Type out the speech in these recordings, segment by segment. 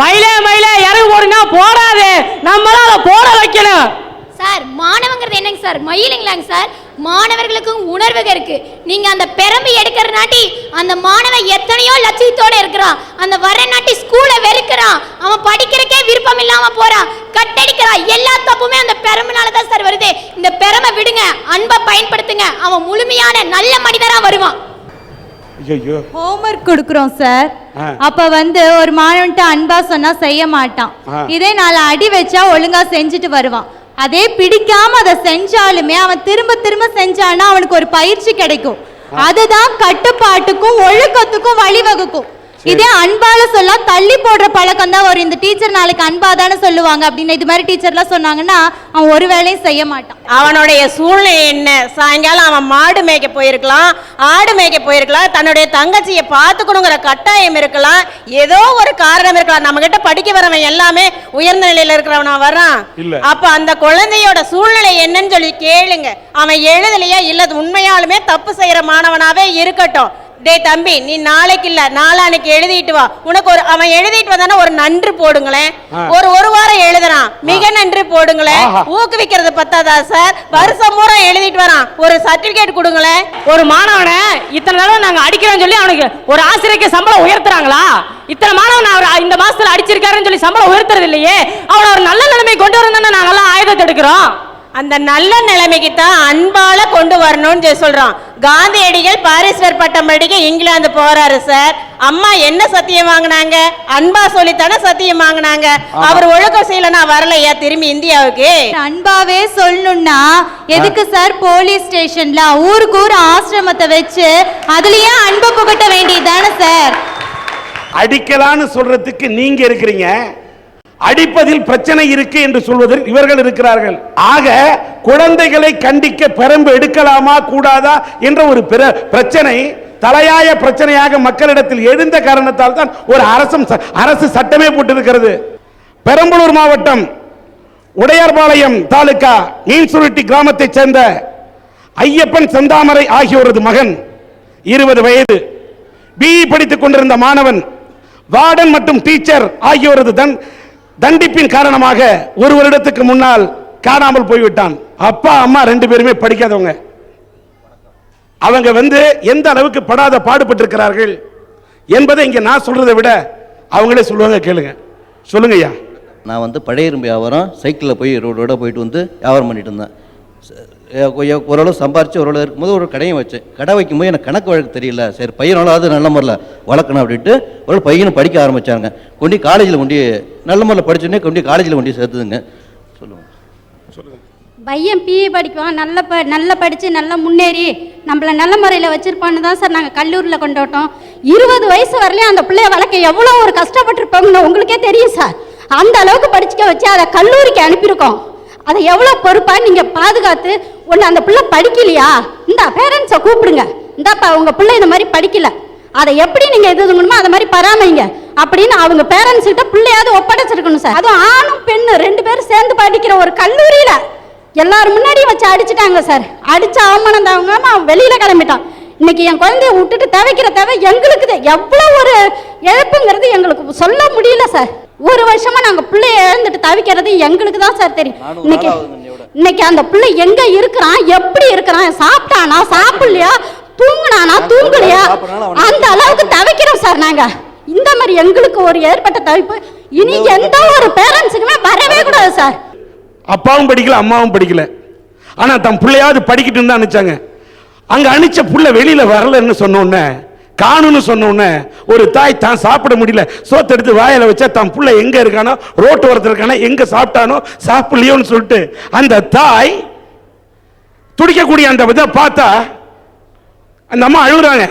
மயிலே மயிலே இறகு போடுங்க போடாது. நம்மளால அதை போட வைக்கணும். சார் மாணவங்கிறது என்னங்க சார்? மயிலுங்களாங்க சார்? மாணவர்களுக்கும் உணர்வுக இருக்கு. நீங்க அந்த பெரம்பு எடுக்கிறனாட்டி அந்த மாணவன் எத்தனையோ லட்சியத்தோட இருக்கிறான். அந்த வர நாட்டி ஸ்கூலை வெறுக்கிறான். அவன் படிக்கிறக்கே விருப்பம் இல்லாம போறான். கட்டடிக்கிறான். எல்லா தப்புமே அந்த பெரம்புனால தான் சார் வருது. இந்த பெரம்பை விடுங்க. அன்பை பயன்படுத்துங்க. அவன் முழுமையான நல்ல மனிதரா வருவான். ஐயோ ஹோம்ஒர்க் கொடுக்குறோம் சார். அப்ப வந்து ஒரு மாணவன்ட்ட அன்பா சொன்னா செய்ய மாட்டான். இதே நாலு அடி வச்சா ஒழுங்கா செஞ்சுட்டு வருவான். அதே பிடிக்காம அதை செஞ்சாலுமே அவன் திரும்ப திரும்ப செஞ்சானா அவனுக்கு ஒரு பயிற்சி கிடைக்கும். அதுதான் கட்டுப்பாட்டுக்கும் ஒழுக்கத்துக்கும் வழிவகுக்கும். இதே அன்பால சொல்ல தள்ளி போடுற பழக்கம் தான் வரும். இந்த டீச்சர் நாளைக்கு அன்பா தானே சொல்லுவாங்க. அப்படின்னு இது மாதிரி டீச்சர்லாம் சொன்னாங்கன்னா அவன் ஒரு வேலையும் செய்ய மாட்டான். அவனுடைய சூழ்நிலை என்ன? சாயங்காலம் அவன் மாடு மேய்க்க போயிருக்கலாம் ஆடு மேய்க்க போயிருக்கலாம் தன்னுடைய தங்கச்சியை பார்த்துக்கணுங்கிற கட்டாயம் இருக்கலாம். ஏதோ ஒரு காரணம் இருக்கலாம். நம்ம கிட்ட படிக்க வரவன் எல்லாமே உயர்ந்த நிலையில இருக்கிறவனா வர்றான் இல்ல. அப்ப அந்த குழந்தையோட சூழ்நிலை என்னன்னு சொல்லி கேளுங்க. அவன் எழுதலையா இல்ல உண்மையாலுமே தப்பு செய்யற மாணவனாவே இருக்கட்டும். டேய் தம்பி நீ நாளைக்கு இல்ல நாளானைக்கு எழுதிட்டு வா. உனக்கு ஒரு அவன் எழுதிட்டு வந்தானா ஒரு நன்று போடுங்களேன். ஒரு ஒரு வாரம் எழுதுறான். மிக நன்று போடுங்களேன். ஊக்குவிக்கிறது பத்தாதா சார் வருஷம் பூரா எழுதிட்டு வரான். ஒரு சர்டிபிகேட் கொடுங்களேன். ஒரு மாணவனை இத்தனை தடவை நாங்க அடிக்கிறோம்னு சொல்லி அவனுக்கு ஒரு ஆசிரியருக்கு சம்பளம் உயர்த்துறாங்களா? இத்தனை மாணவன் அவர் இந்த மாசத்துல அடிச்சிருக்காருன்னு சொல்லி சம்பளம் உயர்த்துறது இல்லையே. அவனை ஒரு நல்ல நிலைமை கொண்டு வரணும் நாங்கெல்லாம் ஆயுதத்தை எடுக்கிறோம். அந்த நல்ல நிலைமைக்கு தான் அன்பால கொண்டு வரணும்னு சொல்லி சொல்றான். காந்தியடிகள் பாரிஸ்வர் பட்டம் படிக்க இங்கிலாந்து போறாரு சார் அம்மா என்ன சத்தியம் வாங்கினாங்க? அன்பா சொல்லித்தானே சத்தியம் வாங்கினாங்க. அவர் ஒழுக்கம் செய்யலனா வரலையா திரும்பி இந்தியாவுக்கு? அன்பாவே சொல்லணும்னா எதுக்கு சார் போலீஸ் ஸ்டேஷன்ல ஊருக்கு ஊர் ஆசிரமத்தை வச்சு அதுலயே அன்பை புகட்ட வேண்டியதுதானே சார் அடிக்கலான்னு சொல்றதுக்கு நீங்க இருக்கிறீங்க. அடிப்பதில் பிரச்சனை இருக்கு என்று சொல்வதில் இவர்கள் இருக்கிறார்கள். ஆக குழந்தைகளை கண்டிக்க பெரம்பு எடுக்கலாமா கூடாதா என்ற ஒரு பிற பிரச்சனை தலையாய பிரச்சனையாக மக்களிடத்தில் எழுந்த காரணத்தால் தான் ஒரு அரசும் ச- அரசு சட்டமே போட்டிருக்கிறது. பெரம்பலூர் மாவட்டம் உடையார்பாளையம் தாலுகா மீன்சுருட்டி கிராமத்தைச் சேர்ந்த ஐயப்பன் செந்தாமரை ஆகியோரது மகன் இருபது வயது. பிஇ படித்துக் கொண்டிருந்த மாணவன் வார்டன் மற்றும் டீச்சர் ஆகியோரது தன் தண்டிப்பின் காரணமாக ஒரு வருடத்துக்கு முன்னால் காணாமல் போய்விட்டான். அப்பா அம்மா ரெண்டு பேருமே படிக்காதவங்க. அவங்க வந்து எந்த அளவுக்கு படாத பாடுபட்டிருக்கிறார்கள் என்பதை இங்கே நான் சொல்றதை விட அவங்களே சொல்லுவாங்க கேளுங்க. சொல்லுங்க ஐயா. நான் வந்து பழைய இரும்பு வியாபாரம் சைக்கிளில் போய் ரோடோட போயிட்டு வந்து வியாபாரம் பண்ணிட்டு இருந்தேன். ஓரளவு சம்பாரிச்சு ஓரளவு இருக்கும்போது ஒரு கடையும் வச்சேன் கடை வைக்கும்போது எனக்கு கணக்கு வழக்கு தெரியல. சரி பையனாலாவது நல்ல முறையில் வளர்க்கணும் அப்படின்ட்டு ஒரு பையனும் படிக்க ஆரம்பிச்சாங்க. கொண்டு காலேஜில் கொண்டு நல்ல முறையில் படிச்சோடனே கொண்டு காலேஜில் கொண்டு சேர்த்துதுங்க. சொல்லுங்கள் பையன் பிஏ படிக்குவான். நல்ல ப நல்லா படித்து நல்லா முன்னேறி நம்மளை நல்ல முறையில் வச்சுருப்பான்னு தான் சார் நாங்கள் கல்லூரியில் கொண்டாட்டோம் இருபது வயசு வரலையும் அந்த பிள்ளைய வளர்க்க எவ்வளோ ஒரு கஷ்டப்பட்டிருப்போம்னு உங்களுக்கே தெரியும் சார். அந்த அளவுக்கு படிச்சுக்க வச்சு அதை கல்லூரிக்கு அனுப்பியிருக்கோம். அதை எவ்வளோ பொறுப்பாக நீங்கள் பாதுகாத்து ஒன்று அந்த பிள்ளை படிக்கலையா? இந்த பேரண்ட்ஸை கூப்பிடுங்க. இந்தாப்பா உங்கள் பிள்ளை இந்த மாதிரி படிக்கல. அதை எப்படி நீங்கள் இது பண்ணணுமோ அதை மாதிரி பராமரிங்க? அப்படின்னு அவங்க பேரண்ட்ஸ் கிட்ட பிள்ளையாவது ஒப்படைச்சிருக்கணும் சார். அதுவும் ஆணும் பெண்ணு ரெண்டு பேரும் சேர்ந்து படிக்கிற ஒரு கல்லூரியில் எல்லாரும் முன்னாடியும் வச்சு அடிச்சிட்டாங்க சார். அடிச்ச அவமானம் தாங்க அவன் வெளியில கிளம்பிட்டான். இன்னைக்கு என் குழந்தைய விட்டுட்டு தவைக்கிற தேவை எங்களுக்கு எவ்வளோ ஒரு இழப்புங்கிறது எங்களுக்கு சொல்ல முடியல சார். ஒரு வருஷமா நாங்க பிள்ளைய இழந்துட்டு தவிக்கிறது எங்களுக்கு தான் சார் தெரியும். இன்னைக்கு. இன்னைக்கு அந்த பிள்ளை எங்க இருக்கிறான்? எப்படி இருக்கிறான்? சாப்பிட்டானா? சாப்பிடலையா? தூங்குனானா? தூங்கலையா? அந்த அளவுக்கு தவிக்கிறோம் சார் நாங்க. இந்த மாதிரி எங்களுக்கு ஒரு ஏற்பட்ட தவிப்பு. இனி எந்த ஒரு பேரண்ட்ஸுக்குமே வரவே கூடாது சார் அப்பாவும் படிக்கல அம்மாவும் படிக்கல. ஆனா தன் பிள்ளையாவது படிக்கட்டும் தான் நினைச்சாங்க அங்க அனுச்ச புள்ள வெளியில வரலன்னு சொன்ன காணும்னு சொன்ன உடனே ஒரு தாய் தான் சாப்பிட முடியல. சோத்து எடுத்து வாயில வச்சா தன் புள்ள எங்க இருக்கானோ ரோட்டு ஓரத்தில் இருக்கானோ எங்க சாப்பிட்டானோ சாப்பிடலையோன்னு சொல்லிட்டு அந்த தாய் துடிக்கக்கூடிய அந்த இதை பார்த்தா அந்த அம்மா அழுகுறாங்க.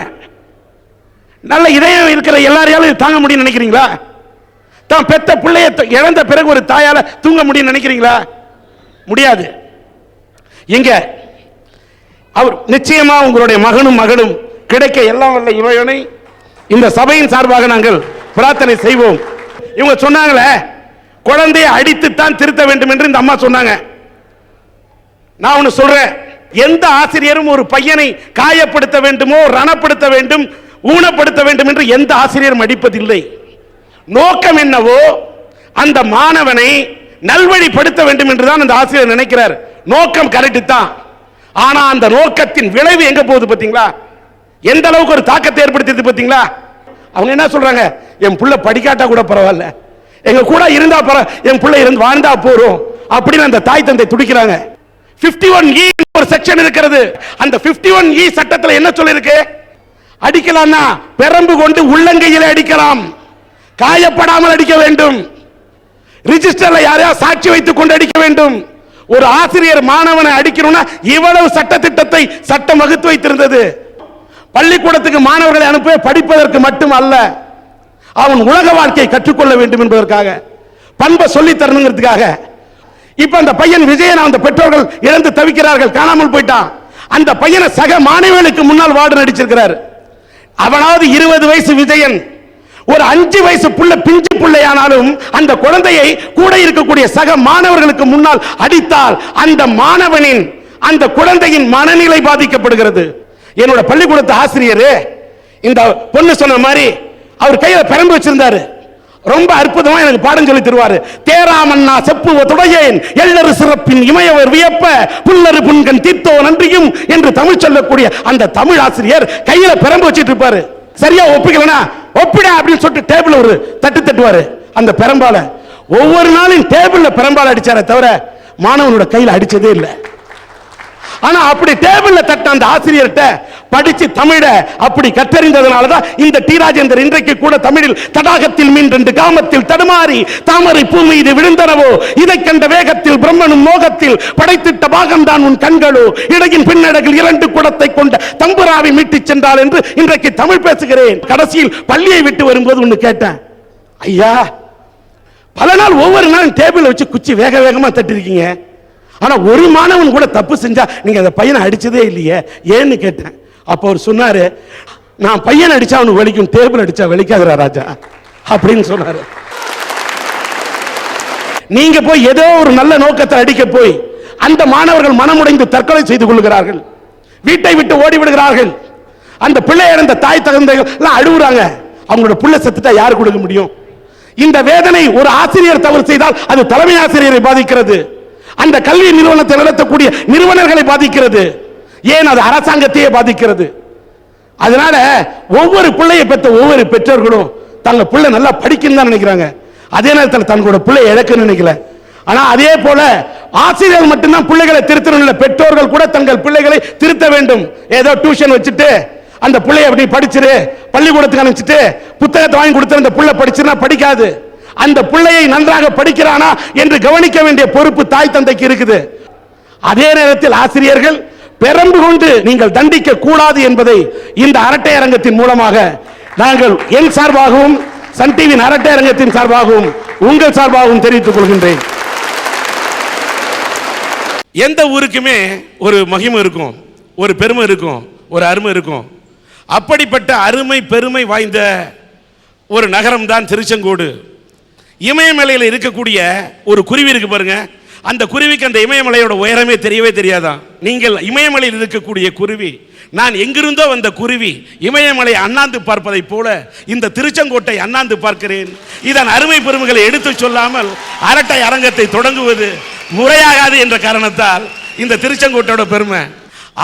நல்ல இதயம் இருக்கிற எல்லாரையாலும் தாங்க முடியும்னு நினைக்கிறீங்களா? தான் பெத்த பிள்ளைய இழந்த பிறகு ஒரு தாயால தூங்க முடியும்னு நினைக்கிறீங்களா? முடியாது. எங்க? அவர் நிச்சயமா உங்களுடைய மகனும் மகளும் கிடைக்க எல்லாம் வல்ல இறைவனை இந்த சபையின் சார்பாக நாங்கள் பிரார்த்தனை செய்வோம். இவங்க சொன்னாங்களே குழந்தையை அடித்துத்தான் திருத்த வேண்டும் என்று இந்த அம்மா சொன்னாங்க. நான் ஒன்னு சொல்றேன் எந்த ஆசிரியரும் ஒரு பையனை காயப்படுத்த வேண்டுமோ ரணப்படுத்த வேண்டும் ஊனப்படுத்த வேண்டும் என்று எந்த ஆசிரியரும் அடிப்பதில்லை. நோக்கம் என்னவோ அந்த மாணவனை நல்வழிப்படுத்த வேண்டும் என்றுதான் அந்த ஆசிரியர் நினைக்கிறார். நோக்கம் கரெக்டு தான். ஆனா அந்த நோக்கத்தின் விளைவு எங்க போகுது பாத்தீங்களா எந்த அளவுக்கு ஒரு தாக்கத்தை ஏற்படுத்தியது பார்த்தீங்களா? அவங்க என்ன சொல்றாங்க? என் புள்ள படிக்காட்டா கூட பரவாயில்ல. எங்க கூட இருந்தா பர என் புள்ள இருந்து வாழ்ந்தா போறோம் அப்படின்னு அந்த தாய் தந்தை துடிக்கிறாங்க. 51 ஒன் இ ஒரு செக்ஷன் இருக்கிறது. அந்த 51 ஒன் e இ சட்டத்தில் என்ன சொல்லியிருக்கு? அடிக்கலாம்னா பெரம்பு கொண்டு உள்ளங்கையில் அடிக்கலாம். காயப்படாமல் அடிக்க வேண்டும். ரிஜிஸ்டர்ல யாரையா சாட்சி வைத்துக் கொண்டு அடிக்க வேண்டும். ஒரு ஆசிரியர் மாணவனை அடிக்கணும்னா இவ்வளவு சட்ட திட்டத்தை சட்டம் வகுத்து வைத்திருந்தது. பள்ளிக்கூடத்துக்கு மாணவர்களை அனுப்ப படிப்பதற்கு மட்டும் அல்ல அவன் உலக வாழ்க்கையை கற்றுக்கொள்ள வேண்டும் என்பதற்காக பண்பை சொல்லி தரணுங்கிறதுக்காக. இப்ப அந்த பையன் விஜயன் அந்த பெற்றோர்கள் இழந்து தவிக்கிறார்கள் காணாமல் போயிட்டான். அந்த பையனை சக மாணவிகளுக்கு முன்னால் வார்டு நடிச்சிருக்கிறார். அவனாவது இருபது வயசு விஜயன். ஒரு அஞ்சு வயசு புள்ள பிஞ்சு பிள்ளையானாலும் அந்த குழந்தையை கூட இருக்கக்கூடிய சக மாணவர்களுக்கு முன்னால் அடித்தால் அந்த மாணவனின் அந்த குழந்தையின் மனநிலை பாதிக்கப்படுகிறது. என்னோட பள்ளிக்கூடத்து ஆசிரியர் இந்த பொண்ணு சொன்ன மாதிரி அவர் கையில பெரம்பு வச்சிருந்தாரு. ரொம்ப அற்புதமா எனக்கு பாடம் சொல்லி தருவாரு. தேராமண்ணா செப்பு துடையேன் எள்ளரு சிறப்பின் இமையவர் வியப்ப புல்லரு புன்கண் தீர்த்தோ நன்றியும் என்று தமிழ் சொல்லக்கூடிய அந்த தமிழ் ஆசிரியர் கையில பெரம்பு வச்சிட்டு இருப்பாரு சரியா ஒப்பிக்கலனா? ஒப்பிட அப்படின்னு சொல்லிட்டு டேபிள் ஒரு தட்டு தட்டுவாரு அந்த பெரம்பால. ஒவ்வொரு நாளும் டேபிள்ல பெரம்பால அடிச்சார தவிர மாணவனோட கையில் அடிச்சதே இல்லை. ஆனா அப்படி டேபிள்ல தட்ட அந்த ஆசிரியர்கிட்ட படிச்சு தமிழ அப்படி கற்றறிந்ததுனால தான் இந்த டி ராஜேந்தர் இன்றைக்கு கூட தமிழில் தடாகத்தில் மீன் ரெண்டு காமத்தில் தடுமாறி தாமரை பூ மீது விழுந்தனவோ? இதை கண்ட வேகத்தில் பிரம்மனும் மோகத்தில் படைத்திட்ட பாகம்தான் உன் கண்களோ? இடையின் பின்னடகில் இரண்டு குடத்தை கொண்ட தம்புராவை மீட்டுச் சென்றால் என்று இன்றைக்கு தமிழ் பேசுகிறேன். கடைசியில் பள்ளியை விட்டு வரும்போது ஒன்று கேட்டேன். ஐயா பல நாள் ஒவ்வொரு நாளும் டேபிள் வச்சு குச்சி வேக வேகமாக தட்டிருக்கீங்க. ஆனா ஒரு மாணவன் கூட தப்பு செஞ்சா நீங்க அந்த பையனை அடிச்சதே இல்லையே? ஏன்னு கேட்டேன். அப்போ அவர் சொன்னாரு நான் பையன் அடிச்சா அவனுக்கு வலிக்கும் டேபிள் அடிச்சா வலிக்காதுரா ராஜா அப்படின்னு சொன்னாரு. நீங்க போய் ஏதோ ஒரு நல்ல நோக்கத்தை அடிக்க போய் அந்த மாணவர்கள் மனமுடைந்து தற்கொலை செய்து கொள்கிறார்கள் வீட்டை விட்டு ஓடி விடுகிறார்கள் அந்த பிள்ளை இழந்த தாய் தகுந்தைகள் எல்லாம் அழுகுறாங்க. அவங்களோட பிள்ளை செத்துட்டா யாரு கொடுக்க முடியும்? இந்த வேதனை ஒரு ஆசிரியர் தவறு செய்தால் அது தலைமை ஆசிரியரை பாதிக்கிறது. அந்த கல்வி நிறுவனத்தை நடத்தக்கூடிய நிறுவனர்களை பாதிக்கிறது. ஏன் அது அரசாங்கத்தையே பாதிக்கிறது? அதனால ஒவ்வொரு பிள்ளையை பெற்ற ஒவ்வொரு பெற்றோர்களும் தங்க பிள்ளை நல்லா படிக்கணும் தான் நினைக்கிறாங்க. அதே நேரத்தில் தங்களோட பிள்ளை இழக்குன்னு நினைக்கல. ஆனா அதே போல ஆசிரியர்கள் மட்டும்தான் பிள்ளைகளை திருத்தணும் பெற்றோர்கள் கூட தங்கள் பிள்ளைகளை திருத்த வேண்டும். ஏதோ டியூஷன் வச்சுட்டு அந்த பிள்ளைய அப்படி படிச்சிரு பள்ளிக்கூடத்துக்கு அனுப்பிச்சிட்டு புத்தகத்தை வாங்கி கொடுத்து அந்த பிள்ளை படிச்சுனா படிக்காது. அந்த பிள்ளையை நன்றாக படிக்கிறானா என்று கவனிக்க வேண்டிய பொறுப்பு தாய் தந்தைக்கு இருக்குது. அதே நேரத்தில் ஆசிரியர்கள் பெரம்பு கொண்டு நீங்கள் தண்டிக்க கூடாது என்பதை இந்த அரட்டை அரங்கத்தின் மூலமாக நாங்கள் என் சார்பாகவும் சன் டிவியின் அரட்டை அரங்கத்தின் சார்பாகவும் உங்கள் சார்பாகவும் தெரிவித்துக் கொள்கின்றேன். எந்த ஊருக்குமே ஒரு மகிமை இருக்கும் ஒரு பெருமை இருக்கும் ஒரு அருமை இருக்கும். அப்படிப்பட்ட அருமை பெருமை வாய்ந்த ஒரு நகரம் தான் திருச்செங்கோடு. இமயமலையில் இருக்கக்கூடிய ஒரு குருவி இருக்கு பாருங்க. அந்த குருவிக்கு அந்த இமயமலையோட உயரமே தெரியவே தெரியாதான் நீங்கள் இமயமலையில் இருக்கக்கூடிய குருவி நான் எங்கிருந்தோ வந்த குருவி இமயமலை அண்ணாந்து பார்ப்பதைப் போல இந்த திருச்செங்கோட்டை அண்ணாந்து பார்க்கிறேன். இதன் அருமை பெருமைகளை எடுத்துச் சொல்லாமல் அரட்டை அரங்கத்தை தொடங்குவது முறையாகாது என்ற காரணத்தால் இந்த திருச்செங்கோட்டோட பெருமை.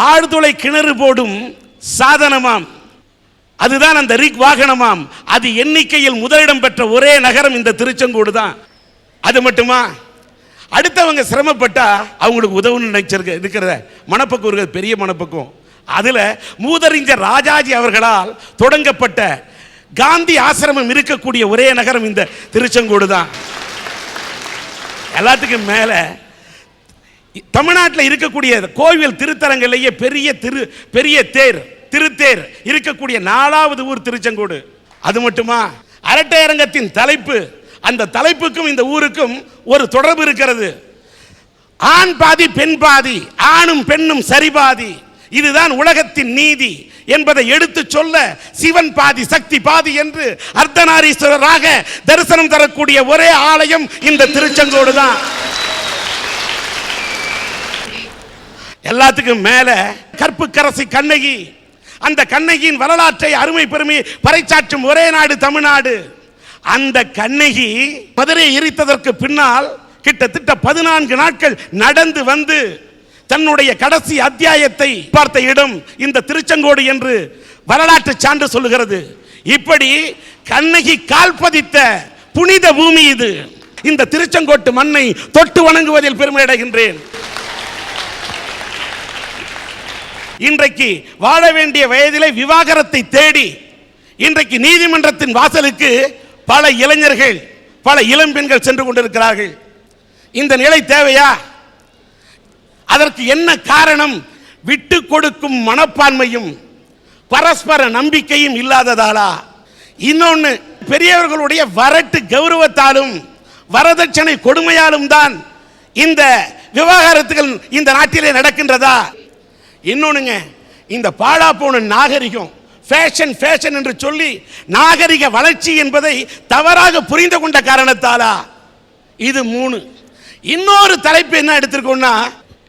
ஆழ்துளை கிணறு போடும் சாதனமாம். அதுதான் அந்த ரிக் வாகனமாம். அது எண்ணிக்கையில் முதலிடம் பெற்ற ஒரே நகரம் இந்த திருச்செங்கோடு தான். அது மட்டுமா? அடுத்தவங்க சிரமப்பட்டா அவங்களுக்கு உதவுன்னு நினைச்சிருக்க இருக்கிறத மனப்பக்குவம் இருக்கிறது பெரிய மனப்பக்குவம் அதில் மூதறிஞர் ராஜாஜி அவர்களால் தொடங்கப்பட்ட காந்தி ஆசிரமம் இருக்கக்கூடிய ஒரே நகரம் இந்த திருச்செங்கோடு தான். எல்லாத்துக்கும் மேலே தமிழ்நாட்டில் இருக்கக்கூடிய கோவில் திருத்தலங்கள்லேயே பெரிய திரு பெரிய தேர். திருத்தேர் இருக்கக்கூடிய நாலாவது ஊர் திருச்செங்கோடு. அது மட்டுமா? அரட்டையரங்கத்தின் தலைப்பு. அந்த தலைப்புக்கும் இந்த ஊருக்கும் ஒரு தொடர்பு இருக்கிறது. ஆண் பாதி பெண் பாதி ஆணும் பெண்ணும் சரிபாதி. இதுதான் உலகத்தின் நீதி என்பதை எடுத்து சொல்ல சிவன் பாதி சக்தி பாதி என்று அர்த்தநாரீஸ்வரராக தரிசனம் தரக்கூடிய ஒரே ஆலயம் இந்த திருச்செங்கோடு தான். எல்லாத்துக்கும் மேல கற்புக்கரசி கண்ணகி அந்த கண்ணகியின் வரலாற்றை அருமை பெருமை பறைச்சாற்றும் ஒரே நாடு தமிழ்நாடு. அந்த கண்ணகி மதுரை எரித்ததற்கு பின்னால் கிட்டத்தட்ட பதினான்கு நாட்கள் நடந்து வந்து தன்னுடைய கடைசி அத்தியாயத்தை பார்த்த இடம் இந்த திருச்செங்கோடு என்று வரலாற்று சான்று சொல்லுகிறது. இப்படி கண்ணகி கால் பதித்த புனித பூமி இது. இந்த திருச்செங்கோட்டு மண்ணை தொட்டு வணங்குவதில் பெருமை அடைகின்றேன். இன்றைக்கு வாழ வேண்டிய வயதிலே விவாகரத்தை தேடி இன்றைக்கு நீதிமன்றத்தின் வாசலுக்கு பல இளைஞர்கள் பல இளம்பெண்கள் சென்று கொண்டிருக்கிறார்கள். இந்த நிலை தேவையா? அதற்கு என்ன காரணம்? விட்டு கொடுக்கும் மனப்பான்மையும் பரஸ்பர நம்பிக்கையும் இல்லாததாலா? இன்னொன்னு பெரியவர்களுடைய வரட்டு கௌரவத்தாலும் வரதட்சணை கொடுமையாலும் தான் இந்த விவகாரத்துகள் இந்த நாட்டிலே நடக்கின்றதா? இன்னொன்னுங்க இந்த பாழா போன நாகரிகம் ஃபேஷன் ஃபேஷன் என்று சொல்லி நாகரிக வளர்ச்சி என்பதை தவறாக புரிந்து கொண்ட காரணத்தாலா? இது மூணு. இன்னொரு தலைப்பு என்ன எடுத்திருக்கோம்னா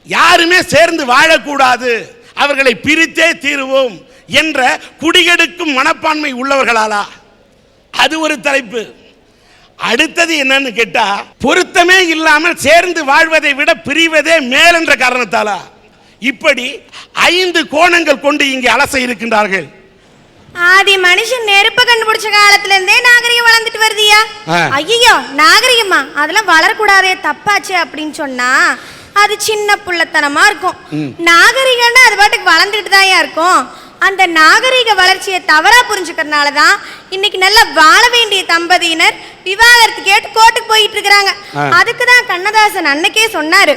யாருமே சேர்ந்து வாழக்கூடாது அவர்களை பிரித்தே தீருவோம் என்ற குடிகெடுக்கும் மனப்பான்மை உள்ளவர்களாலா? அது ஒரு தலைப்பு. அடுத்தது என்னன்னு கேட்டா பொருத்தமே இல்லாமல் சேர்ந்து வாழ்வதை விட பிரிவதே மேல் என்ற காரணத்தாலா? இப்படி ஐந்து கோணங்கள் கொண்டு இங்கே அலச இருக்கின்றார்கள். ஆதி மனுஷன் நெருப்ப கண்டுபிடிச்ச காலத்துல இருந்தே நாகரிகம் வளர்ந்துட்டு வருதியா. ஐயோ நாகரிகமா? அதெல்லாம் வளரக்கூடாதே தப்பாச்சு அப்படின்னு சொன்னா அது சின்ன புள்ளத்தனமா இருக்கும். நாகரிகம்னா அது பாட்டுக்கு வளர்ந்துட்டு தான் இருக்கும். அந்த நாகரிக வளர்ச்சியை தவறா புரிஞ்சுக்கிறதுனால தான் இன்னைக்கு நல்லா வாழ வேண்டிய தம்பதியினர் விவாகரத்து கேட்டு கோர்ட்டுக்கு போயிட்டு இருக்கிறாங்க. அதுக்கு தான் கண்ணதாசன் அன்னைக்கே சொன்னாரு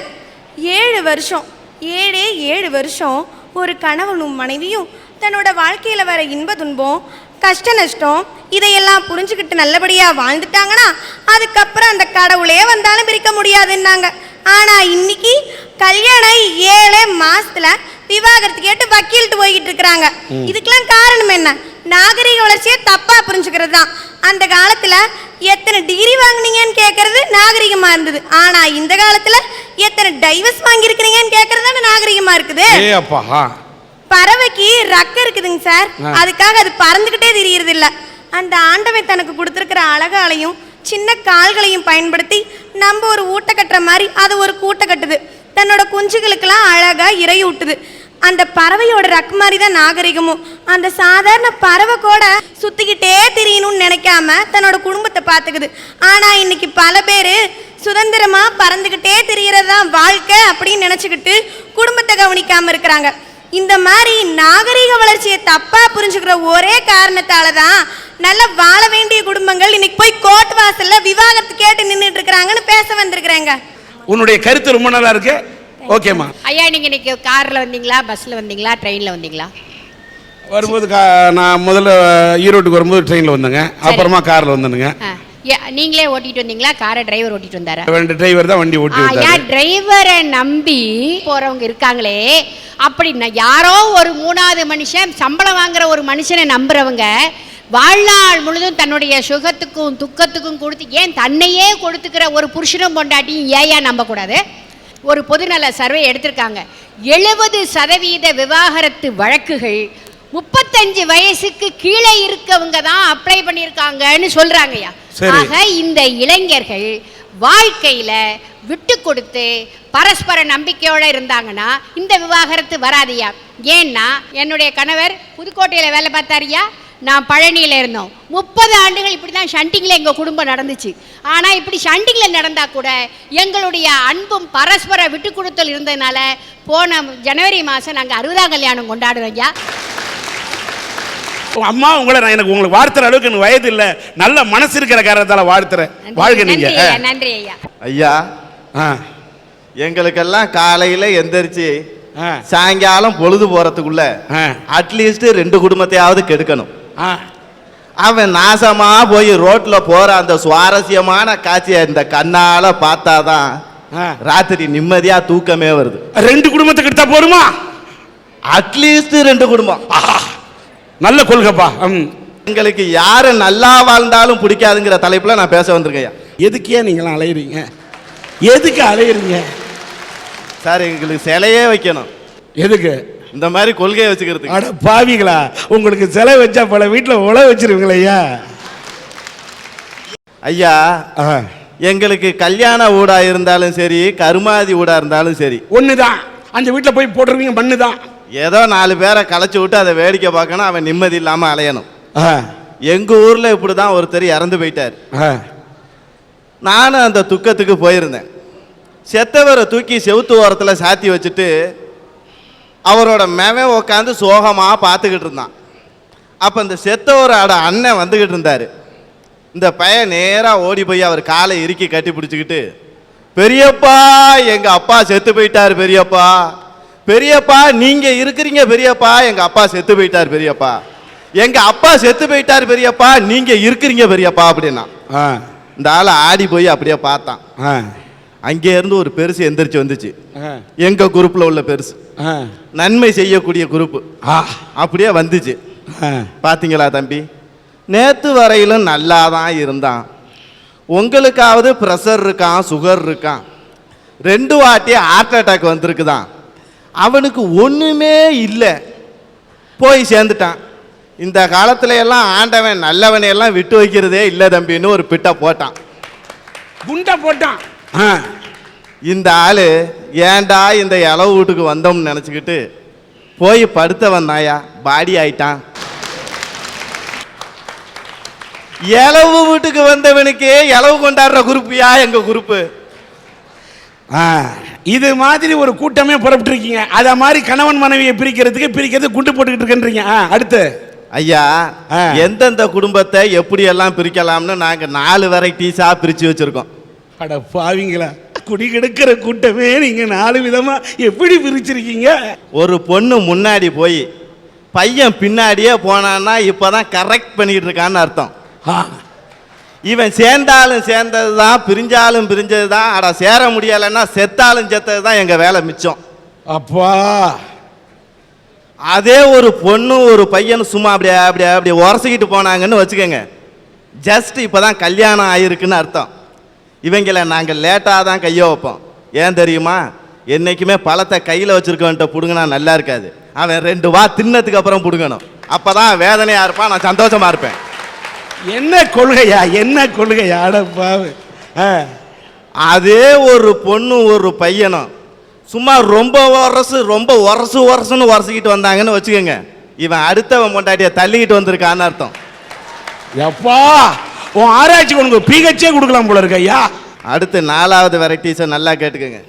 ஏழு வருஷம் ஏழே ஏழு வருஷம் ஒரு கணவனும் மனைவியும் தன்னோட வாழ்க்கையில் வர இன்ப துன்பம் கஷ்ட நஷ்டம் இதையெல்லாம் புரிஞ்சுக்கிட்டு நல்லபடியாக வாழ்ந்துட்டாங்கன்னா அதுக்கப்புறம் அந்த கடவுளே வந்தாலும் பிரிக்க முடியாதுன்னாங்க. ஆனால் இன்னைக்கு கல்யாணம் ஆகி ஏழே விவாகரத்து கேட்டு வக்கீல்ட்டு போய்கிட்டு இருக்கிறாங்க. இதுக்கெல்லாம் காரணம் என்ன? நாகரிக வளர்ச்சியை தப்பா புரிஞ்சுக்கிறது தான் அந்த காலத்துல எத்தனை டிகிரி வாங்குனீங்கன்னு கேட்கறது நாகரிகமா இருந்தது. ஆனா இந்த காலத்துல எத்தனை டைவர்ஸ் வாங்கியிருக்கிறீங்கன்னு கேட்கறது தானே நாகரிகமா இருக்குது. பறவைக்கு ரக்க இருக்குதுங்க சார். அதுக்காக அது பறந்துகிட்டே திரியறது இல்ல அந்த ஆண்டவன் தனக்கு கொடுத்துருக்கிற அழகாலையும் சின்ன கால்களையும் பயன்படுத்தி நம்ம ஒரு ஊட்ட கட்டுற மாதிரி அது ஒரு கூட்டை கட்டுது. தன்னோட குஞ்சுகளுக்கெல்லாம் அழகா இறை ஊட்டுது அந்த பறவையோட ரக் மாதிரி தான் நாகரிகமும். அந்த சாதாரண பறவை கூட சுத்திக்கிட்டே திரியணும்னு நினைக்காம தன்னோட குடும்பத்தை பார்த்துக்குது. ஆனா இன்னைக்கு பல பேர் சுதந்திரமா பறந்துக்கிட்டே திரியறதுதான் வாழ்க்கை அப்படின்னு நினைச்சுக்கிட்டு குடும்பத்தை கவனிக்காம இருக்கிறாங்க. இந்த மாதிரி நாகரிக வளர்ச்சியை தப்பா புரிஞ்சுக்கிற ஒரே காரணத்தால தான் நல்லா வாழ வேண்டிய குடும்பங்கள் இன்னைக்கு போய் கோர்ட் வாசல்ல விவாகரத்து கேட்டு நின்றுட்டு இருக்கிறாங்கன்னு பேச வந்திருக்கிறேங்க. உன்னுடைய கருத்து ரொம்ப நல்லா இருக்கு. ஓகேம்மா. ஐயா நீங்க இன்னைக்கு கார்ல வந்தீங்களா? பஸ்ல வந்தீங்களா? ட்ரெயின்ல வந்தீங்களா? வரும்போது கா- நான் முதல்ல ஈரோட்டுக்கு வரும்போது ட்ரெயினில் வந்தேங்க. அப்புறமா காரில் வந்தேனுங்க. ஏ- நீங்களே ஓட்டிட்டு வந்தீங்களா? காரை டிரைவர் ஓட்டிட்டு வந்தாரா? ரெண்டு டிரைவர் தான் வண்டி ஓட்டி விட்டாரு. டிரைவரை நம்பி போறவங்க இருக்காங்களே. அப்படி ந- யாரோ ஒரு மூணாவது மனுஷன் சம்பளம் வாங்குற ஒரு மனுஷனை நம்புறவங்க வாழ்நாள் முழுதும் தன்னுடைய சுகத்துக்கும் துக்கத்துக்கும் கொடுத்து ஏன் தன்னையே கொடுத்துக்கிற ஒரு புருஷனும் பொண்டாட்டியும் ஏயா நம்பக்கூடாது? ஒரு பொதுநல சர்வே எடுத்திருக்காங்க. எழுபது சதவீத விவாகரத்து வழக்குகள் முப்பத்தஞ்சு வயசுக்கு கீழே இருக்கவங்க தான் அப்ளை பண்ணியிருக்காங்கன்னு சொல்றாங்கய்யா. ஆக இந்த இளைஞர்கள் வாழ்க்கையில விட்டு கொடுத்து பரஸ்பர நம்பிக்கையோட இருந்தாங்கன்னா இந்த விவாகரத்து வராதியா ஏன்னா என்னுடைய கணவர் புதுக்கோட்டையில வேலை பார்த்தாரியா நான் பழனியில இருந்தோம். முப்பது ஆண்டுகள் இப்படி தான் ஷண்டிங்கில் எங்கள் குடும்பம் நடந்துச்சு. ஆனால் இப்படி ஷண்டிங்கில் நடந்தா கூட எங்களுடைய அன்பும் பரஸ்பர விட்டு கொடுத்தல் இருந்ததுனால போன ஜனவரி மாதம் நாங்கள் அறுபதாம் கல்யாணம் கொண்டாடுறோம் ஐயா. உங்க அம்மா உங்களை நான் எனக்கு உங்களுக்கு வாழ்த்துற அளவுக்கு எனக்கு வயது இல்லை. நல்ல மனசு இருக்கிற காரணத்தால வாழ்த்துறேன். வாழ்க நீங்க. நன்றி ஐயா நன்றி ஐயா. எங்களுக்கெல்லாம் காலையில எந்திரிச்சு ஆ, சாயங்காலம் பொழுது போறதுக்குள்ள ஆ, அட்லீஸ்ட் ரெண்டு குடும்பத்தையாவது கெடுக்கணும். அவன் நாசமா போய் ரோட்ல போற அந்த சுவாரஸ்யமான காட்சியை இந்த கண்ணால பார்த்தாதான் ஆ. ராத்திரி நிம்மதியா தூக்கமே வருது. ரெண்டு குடும்பத்துக்கு எடுத்தா போருமா? அட்லீஸ்ட் ரெண்டு குடும்பம். நல்ல கொள்கைப்பா. எங்களுக்கு யாரு நல்லா வாழ்ந்தாலும் பிடிக்காதுங்கிற தலைப்புல நான் பேச வந்திருக்கேன். எதுக்கே நீங்களாம் அலையுறீங்க? எதுக்கு அலையுறீங்க? சார் எங்களுக்கு சிலையே வைக்கணும். எதுக்கு? இந்த மாதிரி கொள்கையை வச்சுக்கிறதுக்கு. அட பாவிகளா உங்களுக்கு சிலை வச்சா பல வீட்டில் உழ வச்சிருவீங்களே ஐயா. ஐயா. எங்களுக்கு கல்யாண ஊடா இருந்தாலும் சரி கருமாதி ஊடா இருந்தாலும் சரி. ஒண்ணுதான். அந்த வீட்டுல போய் போட்டுருவீங்க மண்ணுதான். ஏதோ நாலு பேரை களைச்சி விட்டு அதை வேடிக்கை பார்க்கணும் அவன் நிம்மதி இல்லாமல் அலையணும். ஆ, எங்க ஊர்ல இப்படி தான் ஒருத்தர் இறந்து போயிட்டார். நானும் அந்த துக்கத்துக்கு போயிருந்தேன். செத்தவரை தூக்கி செவுத்து ஓரத்தில் சாத்தி வச்சுட்டு அவரோட மேவன் உட்காந்து சோகமாக பார்த்துக்கிட்டு இருந்தான். அப்போ இந்த செத்தவரோட அண்ணன் வந்துக்கிட்டு இருந்தார். இந்த பையன் நேராக ஓடி போய் அவர் காலை இறுக்கி கட்டி பிடிச்சிக்கிட்டு பெரியப்பா எங்கள் அப்பா செத்து போயிட்டார் பெரியப்பா. பெரியப்பா நீங்கள் இருக்கிறீங்க பெரியப்பா எங்கள் அப்பா செத்து போயிட்டார் பெரியப்பா. எங்கள் அப்பா செத்து போயிட்டார் பெரியப்பா நீங்கள் இருக்கிறீங்க பெரியப்பா அப்படின்னா. ஆ, இந்த ஆளை ஆடி போய் அப்படியே பார்த்தான். ஆ, அங்கே இருந்து ஒரு பெருசு எந்திரிச்சு வந்துச்சு. எங்க குரூப்ல உள்ள பெருசு. நன்மை செய்யக்கூடிய குரூப் அப்படியே வந்துச்சு. பாத்தீங்களா தம்பி? நேத்து வரையிலும் நல்லா தான் இருந்தான். உங்களுக்காவது ப்ரெஷர் இருக்கான் சுகர் இருக்கான். ரெண்டு வாட்டி ஹார்ட் அட்டாக் வந்திருக்குதான். அவனுக்கு ஒண்ணுமே இல்லை. போய் சேர்ந்துட்டான். இந்த காலத்துல எல்லாம் ஆண்டவன் நல்லவனை எல்லாம் விட்டு வைக்கிறதே இல்லை தம்பின்னு ஒரு பிட்டை போட்டான். குண்டை போட்டான். இந்த ஆளு ஏன்டா இந்த இளவு வீட்டுக்கு வந்தோம்னு நினச்சிக்கிட்டு போய் படுத்தவன் நாயா? பாடி ஆயிட்டான். இளவு வீட்டுக்கு வந்தவனுக்கே இளவு கொண்டாடுற குரூப்பியா எங்க குரூப்பு? ஆ. இது மாதிரி ஒரு கூட்டமே புறப்பட்டு இருக்கீங்க அத மாதிரி கணவன் மனைவியை பிரிக்கிறதுக்கு பிரிக்கிறது குண்டு போட்டுக்கிட்டு இருக்கேன்றீங்க. அடுத்து. ஐயா. எந்தெந்த குடும்பத்தை எப்படி எல்லாம் பிரிக்கலாம்னு நாங்க நாலு வெரைட்டிஸா பிரிச்சு வச்சிருக்கோம். அட பாவிங்களா குடி கெடுக்கிற கூட்டமே நீங்க நாலு விதமா எப்படி பிரிச்சிருக்கீங்க? ஒரு பொண்ணு முன்னாடி போய் பையன் பின்னாடியே போனான்னா இப்பதான் கரெக்ட் பண்ணிட்டு இருக்கான்னு அர்த்தம். இவன் சேர்ந்தாலும் சேர்ந்தது தான் பிரிஞ்சாலும் பிரிஞ்சது தான் அட சேர முடியலைன்னா செத்தாலும் செத்தது தான் எங்கள் வேலை மிச்சம். அப்பா. அதே ஒரு பொண்ணு ஒரு பையனும் சும்மா அப்படியே அப்படியே அப்படியே உரசிக்கிட்டு போனாங்கன்னு வச்சுக்கோங்க. ஜஸ்ட் இப்போ தான் கல்யாணம் ஆயிருக்குன்னு அர்த்தம். இவங்களை நாங்கள் லேட்டாக தான் கையை வைப்போம். ஏன் தெரியுமா? என்றைக்குமே பழத்தை கையில் வச்சுருக்கவன்ட்ட பிடுங்கினா நல்லா இருக்காது. அவன் ரெண்டு வா தின்னதுக்கு அப்புறம் பிடுங்கணும். அப்போ தான் வேதனையாக இருப்பான் நான் சந்தோஷமாக இருப்பேன். என்ன கொள்கையா? என்ன கொள்கையா? அட பாவு. ஆ, அதே ஒரு பொண்ணு ஒரு பையனும் சும்மா ரொம்ப உரசு ரொம்ப உரசு உரசுன்னு உரசிக்கிட்டு வந்தாங்கன்னு வச்சுக்கோங்க. இவன் அடுத்தவன் பொண்டாட்டியை தள்ளிக்கிட்டு வந்திருக்கான்னு அர்த்தம். எப்பா! உன் ஆராய்ச்சி உனக்கு பிஹெச்சே கொடுக்கலாம் போல இருக்கு ஐயா. அடுத்து நாலாவது வெரைட்டிஸை நல்லா கேட்டுக்கோங்க.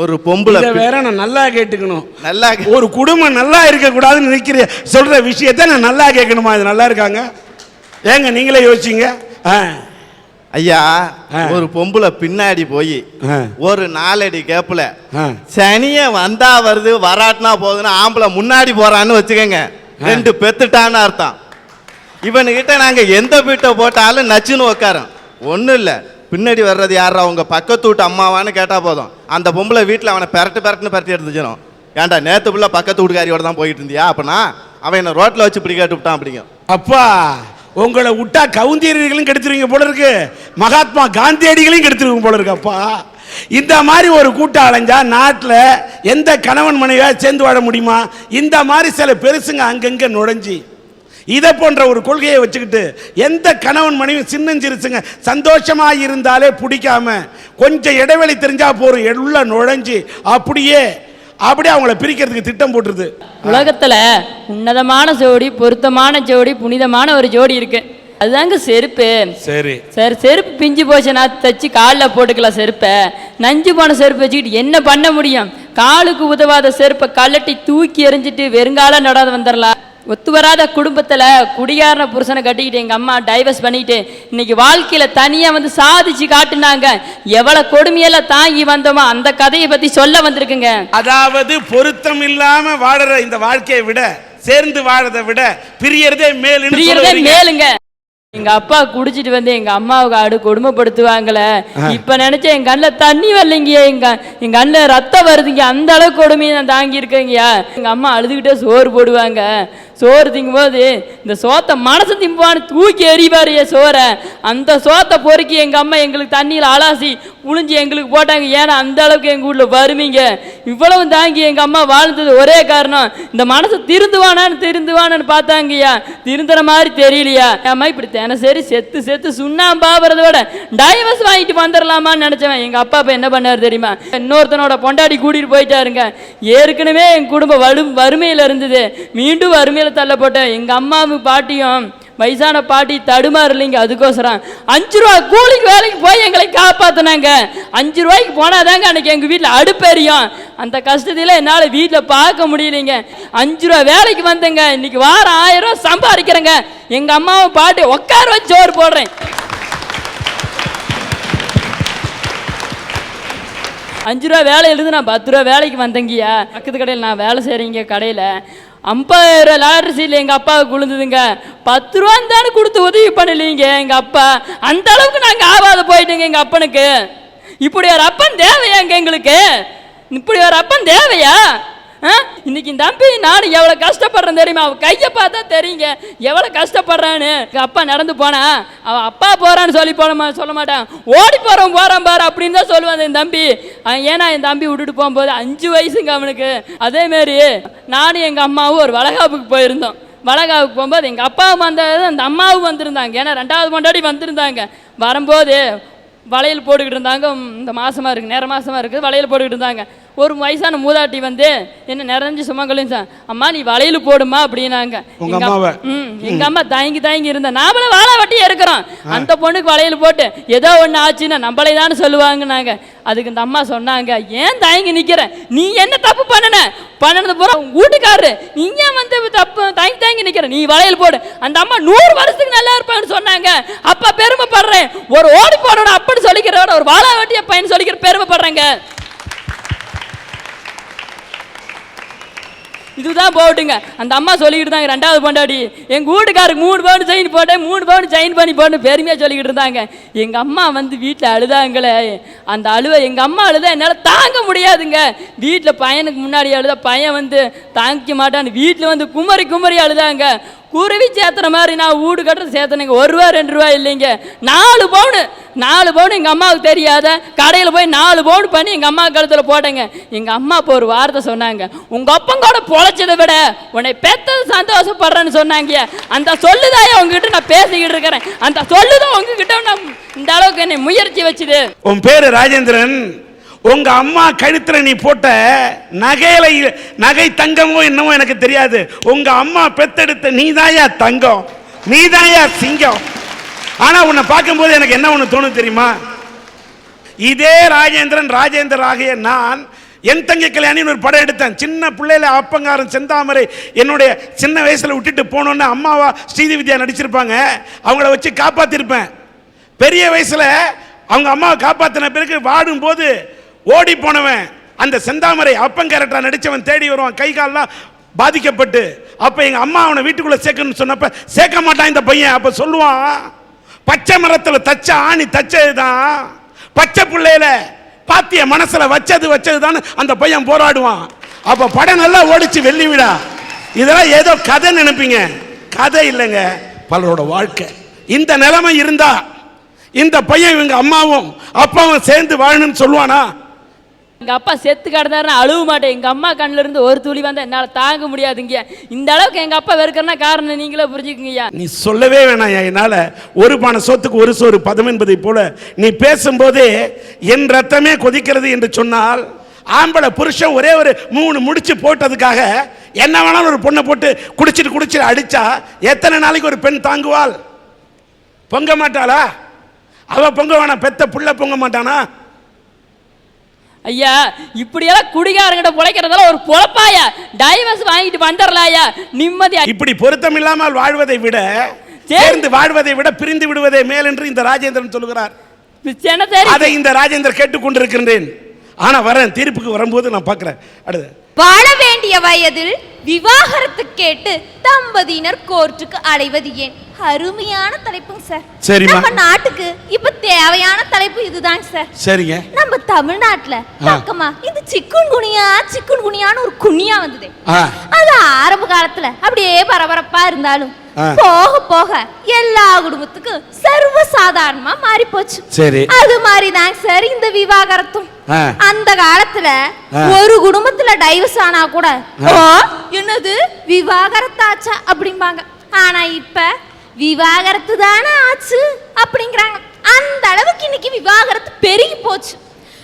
ஒரு பொம்பளை வேற நான் நல்லா கேட்டுக்கணும். நல்லா ஒரு குடும்பம் நல்லா இருக்க கூடாதுன்னு நினைக்கிற சொல்ற விஷயத்தை நான் நல்லா கேட்கணுமா? இது நல்லா இருக்காங்க? ஏங்க நீங்களே யோசிச்சீங்க ஐயா. ஒரு பொம்பளை பின்னாடி போய். ஒரு நாலடி கேப்பில். சனிய வந்தா வருது வராட்டினா போகுதுன்னு ஆம்பளை முன்னாடி போறான்னு வச்சுக்கோங்க. ரெண்டு பெத்துட்டான்னு அர்த்தம். இவனுக்கிட்ட நாங்கள் எந்த வீட்டை போட்டாலும் நச்சுன்னு உட்காரோம் ஒன்றும் இல்லை. பின்னாடி வர்றது யாரா உங்கள் பக்கத்து வீட்டு அம்மாவான்னு கேட்டால் போதும். அந்த பொம்பளை வீட்டில் அவனை பெரட்டு பெரட்டுன்னு பெரட்டி எடுத்துச்சிடும் ஏன்டா நேற்று பிள்ளை பக்கத்து வீட்டுக்காரியோட தான் போயிட்டு இருந்தியா? அப்படின்னா அவன் என்ன ரோட்டில் வச்சு இப்படி கேட்டு விட்டான் அப்படிங்க. அப்பா உங்களை விட்டா கவுந்தியர்களும் கெடுத்துருவீங்க போல இருக்கு. மகாத்மா காந்தியடிகளையும் கெடுத்துருவீங்க போல இருக்கு அப்பா. இந்த மாதிரி ஒரு கூட்டம் அலைஞ்சா நாட்டில் எந்த கணவன் மனைவியாக சேர்ந்து வாழ முடியுமா? இந்த மாதிரி சில பெருசுங்க அங்கங்கே நுழைஞ்சி இதை போன்ற ஒரு கொள்கையை வச்சுக்கிட்டு எந்த கணவன் மனைவி சின்னஞ்சிறுசுங்க சந்தோஷமா இருந்தாலே பிடிக்காம கொஞ்சம் இடைவெளி தெரிஞ்சா போறோம் உள்ள நுழைஞ்சு அப்படியே அப்படியே அவங்கள பிரிக்கிறதுக்கு திட்டம் போட்டுருது. உலகத்துல உன்னதமான ஜோடி பொருத்தமான ஜோடி புனிதமான ஒரு ஜோடி இருக்கு. அதுதாங்க செருப்பு. சரி. சார் செருப்பு பிஞ்சு போச்சுன்னா தச்சு காலில் போட்டுக்கலாம் செருப்பை. நஞ்சு போன செருப்பு வச்சுக்கிட்டு என்ன பண்ண முடியும்? காலுக்கு உதவாத செருப்பை கழட்டி தூக்கி எறிஞ்சிட்டு வெறுங்கால நடாத வந்துடலாம். ஒத்து வராத குடும்பத்தில் குடிகாரன புருஷனை கட்டிக்கிட்டு எங்கள் அம்மா டைவர்ஸ் பண்ணிட்டு இன்னைக்கு வாழ்க்கையில் தனியாக வந்து சாதிச்சு காட்டுனாங்க. எவ்வளோ கொடுமையெல்லாம் தாங்கி வந்தோமோ அந்த கதையை பற்றி சொல்ல வந்திருக்குங்க. அதாவது பொருத்தம் இல்லாம வாழற இந்த வாழ்க்கையை விட சேர்ந்து வாழறதை விட பிரியறதே சொல்ல பிரியறதே. மேலுங்க. எங்க அப்பா குடிச்சிட்டு வந்து எங்க அம்மாவுக்கு ஆடு கொடுமைப்படுத்துவாங்களே. இப்ப நினைச்ச என் கண்ணில் தண்ணி வரலைங்க எங்க எங்க கண்ணில் ரத்தம் வருதுங்க. அந்த அளவுக்கு கொடுமையை நான் தாங்கி இருக்கேங்கய்யா எங்க அம்மா அழுதுகிட்டே சோறு போடுவாங்க. சோறு திங்கும்போது இந்த சோத்தை மனசு திம்பான்னு தூக்கி எறிவார் என் சோறை. அந்த சோத்தை பொறுக்கி எங்கள் அம்மா எங்களுக்கு தண்ணியில் அலாசி உளிஞ்சி எங்களுக்கு போட்டாங்க. ஏன்னா அந்த அளவுக்கு எங்கள் வீட்டில் வறுமைங்க. இவ்வளவு தாங்கி எங்கள் அம்மா வாழ்ந்தது ஒரே காரணம் இந்த மனசு திருந்துவானான்னு திருந்துவானான்னு பார்த்தாங்கய்யா. திருந்துற மாதிரி தெரியலையா? ஏமா இப்படி தினசரி செத்து செத்து சுண்ணாம்பாகிறத விட டைவர்ஸ் வாங்கிட்டு வந்துடலாமான்னு நினச்சவன் எங்கள் அப்பா அப்போ என்ன பண்ணார் தெரியுமா? இன்னொருத்தனோட பொண்டாடி கூட்டிகிட்டு போயிட்டாருங்க. ஏற்கனவே என் குடும்பம் வலு வறுமையில் இருந்தது. மீண்டும் வறுமையில் தள்ளப்பட்டேன். எங்கள் அம்மாவும் பாட்டியும் வயசான பாட்டி தடுமாறலைங்க அதுக்கோசரம். அஞ்சு ரூபா கூலிக்கு வேலைக்கு போய் எங்களை காப்பாற்றினாங்க அஞ்சு ரூபாய்க்கு போனாதாங்க அன்னைக்கு எங்கள் வீட்டில் அடுப்பெரியும் அந்த கஷ்டத்தில் என்னால் வீட்டில் பார்க்க முடியலைங்க. அஞ்சு ரூபா வேலைக்கு வந்தேங்க. இன்னைக்கு வாரம் ஆயிரம் ரூபா சம்பாதிக்கிறேங்க. எங்கள் அம்மாவும் பாட்டி உட்கார வச்சு சோறு போடுறேன். அஞ்சு ரூபா வேலை எழுது நான் பத்து ரூபா வேலைக்கு வந்தேங்கய்யா. பக்கத்து கடையில் நான் வேலை செய்கிறேங்க கடையில். ஐம்பதாயிரம் ரூபா லாட்டரி எங்கள் அப்பாவுக்கு விழுந்ததுங்க. பத்து ரூபா தானே கொடுத்து உதவி பண்ணலீங்க எங்கள் அப்பா. அந்த அளவுக்கு நாங்கள் ஆவாத போயிட்டோங்க எங்கள் அப்பனுக்கு. இப்படி ஒரு அப்பன் தேவையாங்க எங்களுக்கு? இப்படி ஒரு அப்பன் தேவையா? இன்னைக்கு தம்பி நான் எவ்வளோ கஷ்டப்படுறேன் தெரியுமா? அவன் கையை பார்த்தா தெரியுங்க. எவ்வளோ கஷ்டப்படுறான்னு. அப்பா நடந்து போனா அவன் அப்பா போறான்னு சொல்லி போன சொல்ல மாட்டான். ஓடி போகிறவன் போறான் பாரு அப்படின்னு தான் சொல்லுவான் என் தம்பி. அவன் ஏன்னா என் தம்பி விட்டுட்டு போகும்போது அஞ்சு வயசுங்க அவனுக்கு. அதே மாரி நானும் எங்கள் அம்மாவும் ஒரு வளகாப்புக்கு போயிருந்தோம். வளகாவுக்கு போகும்போது எங்கள் அப்பாவும் வந்தது அந்த அம்மாவும் வந்திருந்தாங்க. ஏன்னா ரெண்டாவது கொண்டாடி வந்திருந்தாங்க. வரும்போது வளையல் போட்டுக்கிட்டு இருந்தாங்க. இந்த மாதமாக இருக்கு நேர மாதமாக இருக்குது வளையல் போட்டுக்கிட்டு இருந்தாங்க. ஒரு வயசான மூதாட்டி வந்து என்ன நிறைஞ்சு சுமங்கலையும் சார். அம்மா நீ வளையல் போடுமா? அப்படின்னாங்க? ம் எங்க அம்மா தயங்கி தயங்கி இருந்த நாமளும் வாழை வட்டியே இருக்கிறோம் அந்த பொண்ணுக்கு வளையல் போட்டு ஏதோ ஒன்று ஆச்சுன்னா நம்மளே தானே சொல்லுவாங்கன்னாங்க. அதுக்கு இந்த அம்மா சொன்னாங்க ஏன் தயங்கி நிக்கிற? நீ என்ன தப்பு பண்ணுன? பண்ணனது பூரா உன் வீட்டுக்காரரு. நீ ஏன் வந்து தப்பு தயங்கி தயங்கி நிக்கிற? நீ வளையல் போடு. அந்த அம்மா நூறு வருஷத்துக்கு நல்லா இருப்பாங்கன்னு சொன்னாங்க. அப்ப பெருமைப்படுறேன். ஒரு ஓடி போடோட அப்படி சொல்லிக்கிறோட ஒரு வாழை வட்டிய பையன் சொல்லிக்கிற பெருமைப்படுறேங்க. இதுதான் போட்டுங்க. அந்த அம்மா சொல்லிக்கிட்டு இருந்தாங்க ரெண்டாவது பொண்டாடி எங்க வீட்டுக்காருக்கு மூணு பவுன் செயின் போட்டேன் மூணு பவுன் செயின் பண்ணி போட்டு பெருமையா சொல்லிக்கிட்டு இருந்தாங்க. எங்க அம்மா வந்து வீட்டில் அழுதாங்களே அந்த அழுவை எங்க அம்மா அழுத என்னால் தாங்க முடியாதுங்க. வீட்டில் பையனுக்கு முன்னாடி அழுத பையன் வந்து தாங்கிக்க மாட்டான்னு வீட்டில் வந்து குமரி குமரி அழுதாங்க. குருவி சேர்த்துற மாதிரி நான் வீடு கட்டுற சேர்த்தனுங்க ஒரு ரூபா ரெண்டு ரூபா இல்லைங்க. நாலு பவுனு நாலு பவுன் எங்கள் அம்மாவுக்கு தெரியாத கடையில் போய் நாலு பவுன் பண்ணி எங்கள் அம்மா கழுத்தில் போட்டேங்க. எங்கள் அம்மா இப்போ ஒரு வார்த்தை சொன்னாங்க. உங்கள் அப்பங்கூட பொழைச்சதை விட உன்னை பெத்தது சந்தோஷப்படுறேன்னு சொன்னாங்க. அந்த சொல்லுதாயே உங்ககிட்ட நான் பேசிக்கிட்டு இருக்கிறேன். அந்த சொல்லுதான் உங்ககிட்ட நான் இந்த அளவுக்கு என்னை முயற்சி வச்சுது. உன் பேர் ராஜேந்திரன். உங்க அம்மா கழுத்துல நீ போட்ட நகையில நகை தங்கமோ என்னமோ எனக்கு தெரியாது. உங்க அம்மா பெத்தெடுத்த நீதாயா தங்கம்? நீ தாயா சிங்கம்? ஆனா உன்னை பார்க்கும்போது எனக்கு என்ன ஒன்று தோணும் தெரியுமா? இதே ராஜேந்திரன் ராஜேந்திரன் ஆகிய நான் என் தங்கை கல்யாணின்னு ஒரு படம் எடுத்தேன். சின்ன பிள்ளையில அப்பங்காரன் செந்தாமரை என்னுடைய சின்ன வயசுல விட்டுட்டு போனோன்னு அம்மாவா ஸ்ரீதி வித்யா நடிச்சிருப்பாங்க. அவங்கள வச்சு காப்பாத்திருப்பேன். பெரிய வயசுல அவங்க அம்மாவை காப்பாத்தின பிறகு வாடும் போது ஓடி போனவன் அந்த செந்தாமரை அப்பன் கேரக்டரா நடிச்சவன் தேடி வருவான். கை கால்லாம் பாதிக்கப்பட்டு அப்போ எங்கள் அம்மா அவனை வீட்டுக்குள்ளே சேர்க்கணும்னு சொன்னப்ப சேர்க்க மாட்டான் இந்த பையன். அப்போ சொல்லுவான் பச்சை மரத்தில் தச்ச ஆணி தச்சதுதான். பச்சை பிள்ளையில பாத்திய மனசில் வச்சது வச்சதுதான் அந்த பையன் போராடுவான். அப்போ படம் நல்லா ஓடிச்சு வெள்ளி விடா இதெல்லாம் ஏதோ கதை நினைப்பீங்க. கதை இல்லைங்க. பலரோட வாழ்க்கை. இந்த நிலைமை இருந்தா இந்த பையன் இவங்க அம்மாவும் அப்பாவும் சேர்ந்து வாழணும்னு சொல்லுவானா? எங்கள் அப்பா செத்து கிடந்தாருன்னா அழுவ மாட்டேன். எங்கள் அம்மா கண்ணிலிருந்து ஒரு துளி வந்தால் என்னால் தாங்க முடியாதுங்க. இந்த அளவுக்கு எங்கள் அப்பா வெறுக்கிறனா காரணம் நீங்களே புரிஞ்சுக்குங்கய்யா நீ சொல்லவே வேணாம் என்னால். ஒரு பானை சொத்துக்கு ஒரு சோறு பதம் என்பதை போல நீ பேசும்போதே என் ரத்தமே கொதிக்கிறது என்று சொன்னால் ஆம்பளை புருஷன் ஒரே ஒரு மூணு முடிச்சு போட்டதுக்காக என்ன வேணாலும் ஒரு பொண்ணை போட்டு குடிச்சிட்டு குடிச்சிட்டு அடித்தா எத்தனை நாளைக்கு ஒரு பெண் தாங்குவாள்? பொங்க மாட்டாளா? அவள் பொங்க வேணாம் பெத்த புள்ள பொங்க மாட்டானா? ஐயா இப்படியெல்லாம் குடிகாரங்கிட்ட பிழைக்கிறதெல்லாம் ஒரு பொழப்பாயா டைவர்ஸ் வாங்கிட்டு வந்துடலாயா நிம்மதியா இப்படி பொருத்தம் இல்லாமல் வாழ்வதை விட சேர்ந்து வாழ்வதை விட பிரிந்து விடுவதே மேல் என்று இந்த ராஜேந்திரன் சரி அதை இந்த ராஜேந்திரன் கேட்டுக்கொண்டிருக்கின்றேன். ஆனா வரேன் தீர்ப்புக்கு வரும்போது நான் பார்க்கிறேன். அடுத்து. வாழ வேண்டிய வயதில் விவாகரத்து கேட்டு தம்பதியினர் கோர்ட்டுக்கு அலைவது ஏன்? அருமையான தலைப்புங்க சார். சரிம்மா. நம்ம நாட்டுக்கு இப்ப தேவையான தலைப்பு இதுதாங்க சார். சரிங்க. நம்ம தமிழ்நாட்டுல பக்கமா இந்த சிக்குன் குனியா சிக்குன் குனியான்னு ஒரு குனியா வந்தது. ஆ. அது ஆரம்ப காலத்துல அப்படியே பரபரப்பா இருந்தாலும் ஆ. போக போக எல்லா குடும்பத்துக்கும் சர்வ சாதாரணமா மாறி போச்சு சரி. அது மாதிரிதான் சார் இந்த விவாகரத்தும். ஆ. அந்த காலத்துல. ஒரு குடும்பத்துல டைவர்ஸ் ஆனா கூட "ஓ, என்னது? விவாகரத்தாச்சா? அப்படிம்பாங்க. ஆனா இப்ப விவாகரத்து தானே ஆச்சு அப்படிங்கிறாங்க. அந்த அளவுக்கு இன்னைக்கு விவாகரத்து பெருகி போச்சு.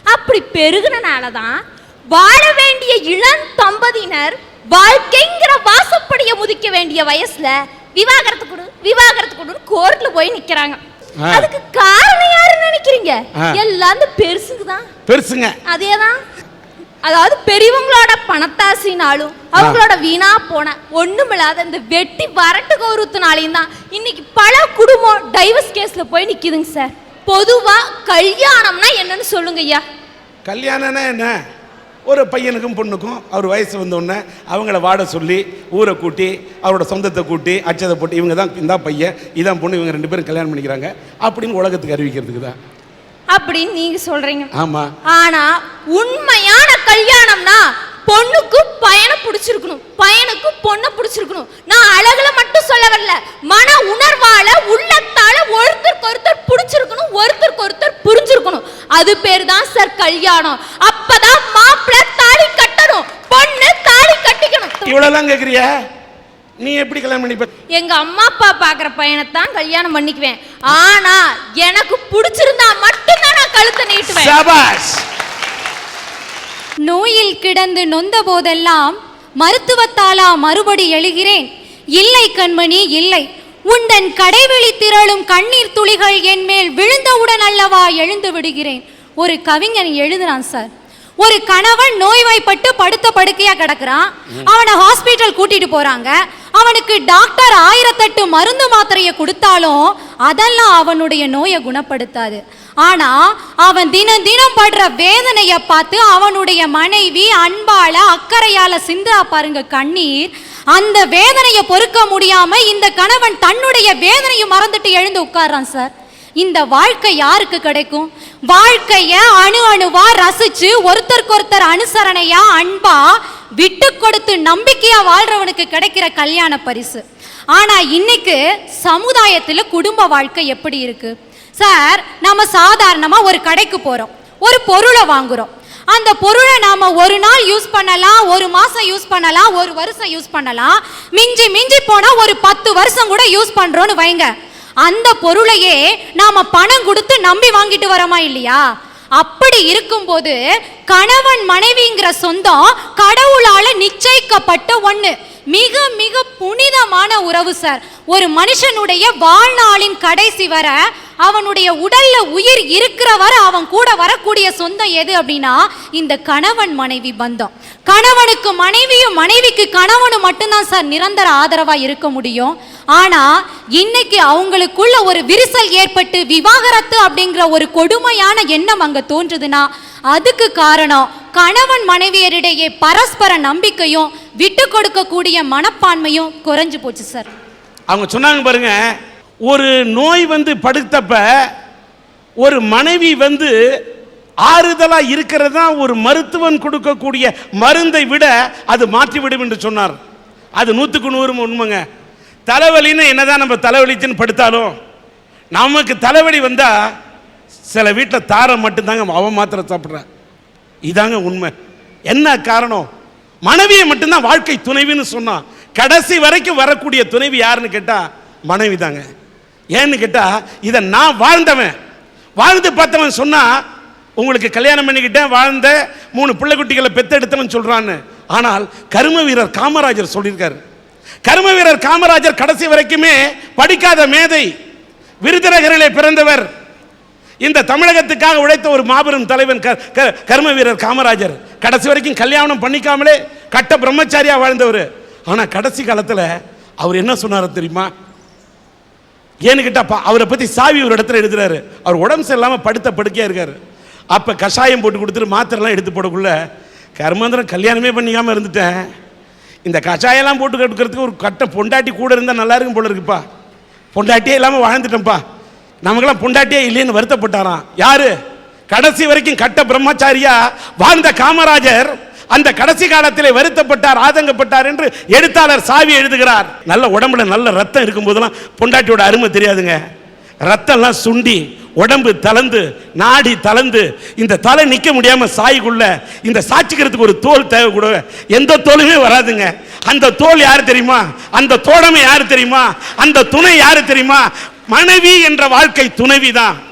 அப்படி பெருகுனனால தான் வாழ வேண்டிய இளம் தம்பதியினர் வாழ்க்கைங்கிற வாசப்படிய முதிக்க வேண்டிய வயசுல விவாகரத்து கொடு விவாகரத்து கொடுன்னு கோர்ட்ல போய் நிக்கிறாங்க. அதுக்கு காரணம் யாருன்னு நினைக்கிறீங்க. எல்லாம் பெருசுக்கு தான். பெருசுங்க. அதேதான். அதாவது பெரியவங்களோட பணத்தாசினாலும் அவங்களோட வீணா போன ஒண்ணுமில்லாத இந்த வெட்டி வரட்டு கௌரவத்தினாலையும் தான் இன்னைக்கு பல குடும்பம் டைவர்ஸ் கேஸ்ல போய் நிக்குதுங்க சார். பொதுவா கல்யாணம்னா என்னன்னு சொல்லுங்க ஐயா. கல்யாணம்னா என்ன? ஒரு பையனுக்கும் பொண்ணுக்கும் அவர் வயசு வந்தோடனே அவங்கள வாட சொல்லி ஊரை கூட்டி அவரோட சொந்தத்தை கூட்டி அச்சதை போட்டு இவங்க தான் இந்த பையன் இதான் பொண்ணு இவங்க ரெண்டு பேரும் கல்யாணம் பண்ணிக்கிறாங்க அப்படின்னு உலகத்துக்கு அறிவிக்கிறதுக்கு தான். அப்படின்னு நீங்க சொல்றீங்க. ஆமாம் ஆனா உண்மையான கல்யாணம்னா பொண்ணுக்கு பையனை பிடிச்சிருக்கணும். பையனுக்கு பொண்ணை பிடிச்சிருக்கணும். நான் அழகுல மட்டும் சொல்ல வரல. மன உணர்வால உள்ளத்தால ஒருத்தருக்கு ஒருத்தர் பிடிச்சிருக்கணும் ஒருத்தருக்கு ஒருத்தர் புரிஞ்சிருக்கணும். அது பேர் தான் சார் கல்யாணம். அப்பதான் மாப்பிள்ளை தாலி கட்டணும் பொண்ணு தாலி கட்டிக்கணும். இவ்வளோலாம் கேட்குறிய நீ எப்படி கல்யாணம் பண்ணிப்ப எங்க அம்மா அப்பா பாக்குற பையனை தான் கல்யாணம் பண்ணிக்குவேன். ஆனா எனக்கு பிடிச்சிருந்தா மட்டும்தான் நான் கழுத்தை நீட்டுவேன். நோயில் கிடந்து நொந்த போதெல்லாம் மருத்துவத்தாலா மறுபடி எழுகிறேன். இல்லை கண்மணி இல்லை. உந்தன் கடைவெளி திரளும் கண்ணீர் துளிகள் என் மேல் விழுந்தவுடன் அல்லவா எழுந்து விடுகிறேன். ஒரு கவிஞன் எழுதுறான் சார். ஒரு கணவன் நோய்வாய்ப்பட்டு படுத்த படுக்கையா கிடக்குறான். அவனை ஹாஸ்பிட்டல் கூட்டிட்டு போறாங்க. அவனுக்கு டாக்டர் ஆயிரத்தெட்டு மருந்து மாத்திரையை கொடுத்தாலும் அதெல்லாம் அவனுடைய நோயை குணப்படுத்தாது. ஆனா அவன் தினம் தினம் படுற வேதனையை பார்த்து அவனுடைய மனைவி அன்பால அக்கறையால சிந்தா பாருங்க கண்ணீர். அந்த வேதனையை பொறுக்க முடியாம இந்த கணவன் தன்னுடைய வேதனையை மறந்துட்டு எழுந்து உட்கார்றான் சார். இந்த வாழ்க்கை யாருக்கு கிடைக்கும்? வாழ்க்கைய அணு அணுவா ரசிச்சு ஒருத்தருக்கு ஒருத்தர் அனுசரணையா அன்பா விட்டு கொடுத்து நம்பிக்கையா வாழ்றவனுக்கு கிடைக்கிற கல்யாண பரிசு. ஆனா இன்னைக்கு சமுதாயத்துல குடும்ப வாழ்க்கை எப்படி இருக்கு? சார் நாம சாதாரணமா ஒரு கடைக்கு போறோம். ஒரு பொருளை வாங்குறோம். அந்த பொருளை நாம ஒரு நாள் யூஸ் பண்ணலாம் ஒரு மாசம் யூஸ் பண்ணலாம் ஒரு வருஷம் யூஸ் பண்ணலாம். மிஞ்சி மிஞ்சி போனா ஒரு பத்து வருஷம் கூட யூஸ் பண்றோம்னு வைங்க. அந்த பொருளையே நாம பணம் கொடுத்து நம்பி வாங்கிட்டு வரோமா இல்லையா? அப்படி இருக்கும்போது கணவன் மனைவிங்கிற சொந்தம் கடவுளால நிச்சயிக்கப்பட்ட ஒண்ணு. மிக மிக புனிதமான உறவு சார் ஒரு மனுஷனுடைய வாழ்நாளின் கடைசி வர அவனுடைய உடல்ல உயிர் இருக்கிற வர அவன் கூட வரக்கூடிய சொந்தம் எது அப்படின்னா இந்த கணவன் மனைவி பந்தம். கணவனுக்கு மனைவியும் மனைவிக்கு கணவனும் மட்டும்தான் சார் நிரந்தர ஆதரவா இருக்க முடியும். ஆனா இன்னைக்கு அவங்களுக்குள்ள ஒரு விரிசல் ஏற்பட்டு விவாகரத்து அப்படிங்கிற ஒரு கொடுமையான எண்ணம் அங்க தோன்றுதுன்னா அதுக்கு காரணம் கணவன் மனைவியரிடையே பரஸ்பர நம்பிக்கையும் விட்டு கொடுக்கக்கூடிய மனப்பான்மையும் குறைஞ்சு போச்சு சார். அவங்க சொன்னாங்க பாருங்க ஒரு நோய் வந்து படுத்தப்ப ஒரு மனைவி வந்து ஆறுதலா இருக்கிறது தான் ஒரு மருத்துவன் கொடுக்கக்கூடிய மருந்தை விட அது மாற்றிவிடும் என்று சொன்னார். அது நூற்றுக்கு நூறு உண்மைங்க. தலைவலின்னு என்னதான் நம்ம தலைவலிச்சுன்னு படுத்தாலும் நமக்கு தலைவலி வந்தா சில வீட்டில் தாரை மட்டும்தாங்க அவன் மாத்திரை சாப்பிட்றான் இதாங்க உண்மை. என்ன காரணம்? மனைவியை மட்டும்தான் வாழ்க்கை துணைவின்னு சொன்னான். கடைசி வரைக்கும் வரக்கூடிய துணைவி யாருன்னு கேட்டால் மனைவி தாங்க ஏன்னு கேட்டால் இதை நான் வாழ்ந்தவன். வாழ்ந்து பார்த்தவன் சொன்னால் உங்களுக்கு கல்யாணம் பண்ணிக்கிட்டேன் வாழ்ந்த மூணு பிள்ளை குட்டிகளை பெத்தெடுத்தவன் சொல்கிறான்னு ஆனால் கரும வீரர் காமராஜர் சொல்லியிருக்காரு. கரும வீரர் காமராஜர் கடைசி வரைக்குமே படிக்காத மேதை விருதுநகரிலே பிறந்தவர். இந்த தமிழகத்துக்காக உழைத்த ஒரு மாபெரும் தலைவன் க- க- கர்ம வீரர் காமராஜர். கடைசி வரைக்கும் கல்யாணம் பண்ணிக்காமலே கட்ட பிரம்மச்சாரியாக வாழ்ந்தவர். ஆனால் கடைசி காலத்தில் அவர் என்ன சொன்னார் தெரியுமா? ஏன்னு கேட்டால் அவரை பற்றி சாவி ஒரு இடத்துல எழுதுறாரு. அவர் உடம்பு சரியில்லாமல் படுத்த படுக்கையாக இருக்காரு. அப்போ கஷாயம் போட்டு கொடுத்துட்டு மாத்திரைலாம் எடுத்து போடக்குள்ள கர்மந்திரம் கல்யாணமே பண்ணிக்காமல் இருந்துட்டேன். இந்த கஷாயம்லாம் போட்டு கொடுக்கறதுக்கு ஒரு கட்டை பொண்டாட்டி கூட இருந்தால் நல்லா இருக்கும் போல இருக்குப்பா. பொண்டாட்டியே இல்லாமல் வாழ்ந்துட்டேன்ப்பா. நமக்கெல்லாம் பொண்டாட்டியே இல்லைன்னு வருத்தப்பட்டாராம். யாரு? கடைசி வரைக்கும் கட்ட பிரம்மச்சாரியா? வாழ்ந்த காமராஜர் அந்த கடைசி காலத்திலே வருத்தப்பட்டார் ஆதங்கப்பட்டார் என்று எழுத்தாளர் சாவி எழுதுகிறார். நல்ல உடம்புல நல்ல ரத்தம் இருக்கும்போதெல்லாம் பொண்டாட்டியோட அருமை தெரியாதுங்க. ரத்தம்லாம் சுண்டி உடம்பு தளர்ந்து நாடி தளர்ந்து இந்த தலை நிற்க முடியாமல் சாய்க்குள்ள இந்த சாட்சிக்கிறதுக்கு ஒரு தோல் தேவை கூட எந்த தோலுமே வராதுங்க. அந்த தோல் யார் தெரியுமா? அந்த தோழமை யார் தெரியுமா? அந்த துணை யார் தெரியுமா? மனைவி என்ற வாழ்க்கை துணைவி தான்